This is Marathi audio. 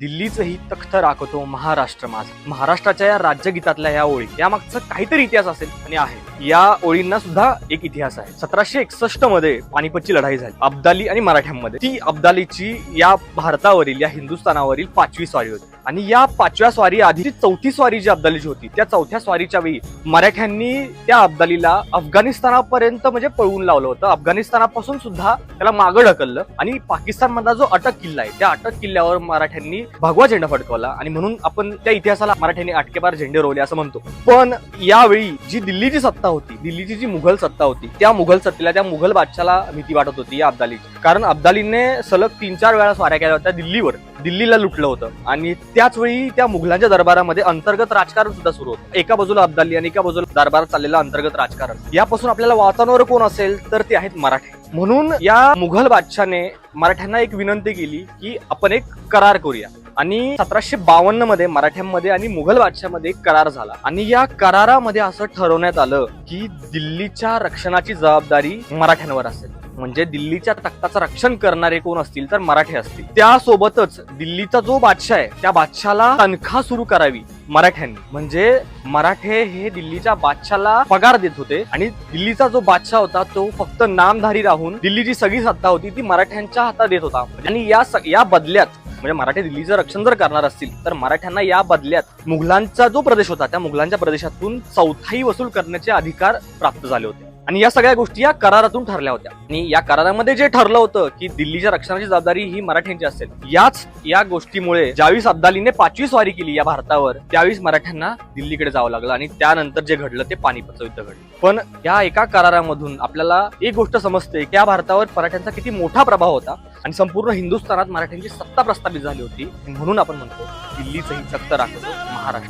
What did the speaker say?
दिल्लीचंही तख्त राखतो महाराष्ट्र माझा. महाराष्ट्राच्या या राज्यगीतातल्या या ओळी. यामागचं काहीतरी इतिहास असेल आणि आहे. या ओळींना सुद्धा एक इतिहास आहे. सतराशे एकसष्टमध्ये पानिपतची लढाई झाली. अब्दाली आणि मराठ्यांमध्ये. ती अब्दालीची या भारतावरील या हिंदुस्थानावरील पाचवी स्वारी होती. आणि या पाचव्या स्वारी आधीची चौथी स्वारी जी अब्दालीची होती त्या चौथ्या स्वारीच्या वेळी मराठ्यांनी त्या अब्दालीला अफगाणिस्तानापर्यंत म्हणजे पळवून लावलं होतं. अफगाणिस्तानापासून सुद्धा त्याला मागं ढकललं आणि पाकिस्तान मधला जो अटक किल्ला आहे त्या अटक किल्ल्यावर मराठ्यांनी भगवा झेंडा फडकवला आणि म्हणून आपण त्या इतिहासाला मराठ्यांनी आटकेबार झेंडे रोवले असं म्हणतो. पण यावेळी जी दिल्लीची सत्ता होती. दिल्लीची जी मुघल सत्ता होती त्या मुघल सत्तेला त्या मुघल बादशाला भीती वाटत होती या अब्दालीची. कारण अब्दालीने सलग तीन चार वेळा स्वाऱ्या केल्या होत्या दिल्लीवर. दिल्लीला लुटलं होतं. आणि त्याच वेळी त्या मुघलांच्या दरबारामध्ये अंतर्गत राजकारण सुद्धा सुरू होतं. एका बाजूला अब्दाली आणि एका बाजूला दरबारात चाललेलं अंतर्गत राजकारण. यापासून आपल्याला वाचवणारं कोण असेल तर ते आहेत मराठे. म्हणून या मुघल बादशाने मराठ्यांना एक विनंती केली की आपण एक करार करूया. आणि सतराशे बावन्नमध्ये मराठ्यांमध्ये आणि मुघल बादशामध्ये करार झाला. आणि या करारामध्ये असं ठरवण्यात आलं की दिल्लीच्या रक्षणाची जबाबदारी मराठ्यांवर असेल. म्हणजे दिल्लीच्या तख्ताचं रक्षण करणारे कोण असतील तर मराठे असतील. त्यासोबतच दिल्लीचा जो बादशाह आहे त्या बादशाला तनखा सुरू करावी मराठ्यांनी. म्हणजे मराठे हे दिल्लीच्या बादशाला पगार देत होते आणि दिल्लीचा जो बादशाह होता तो फक्त नामधारी राहून दिल्लीची सगळी सत्ता होती ती मराठ्यांच्या हातात देत होता. आणि या स- या बदल्यात म्हणजे मराठी दिल्लीचं रक्षण जर करणार असतील तर मराठ्यांना या बदल्यात मुघलांचा जो प्रदेश होता त्या मुघलांच्या प्रदेशातून चौथाई वसूल करण्याचे अधिकार प्राप्त झाले होते. आणि या सगळ्या गोष्टी या करारातून ठरल्या होत्या. आणि या करारामध्ये जे ठरलं होतं की दिल्लीच्या रक्षणाची जबाबदारी ही मराठ्यांची असेल याच या गोष्टीमुळे ज्यावेळेस अब्दालीने पाचवी स्वारी केली या भारतावर त्यावेळेस मराठ्यांना दिल्लीकडे जावं लागलं आणि त्यानंतर जे घडलं ते पानिपतचं युद्ध घडलं. पण या एका करारामधून आपल्याला एक गोष्ट समजते की या भारतावर मराठ्यांचा किती मोठा प्रभाव होता आणि संपूर्ण हिंदुस्थानात मराठ्यांची सत्ता प्रस्थापित झाली होती. म्हणून आपण म्हणतो दिल्लीचंही चक्त राखतो महाराष्ट्र.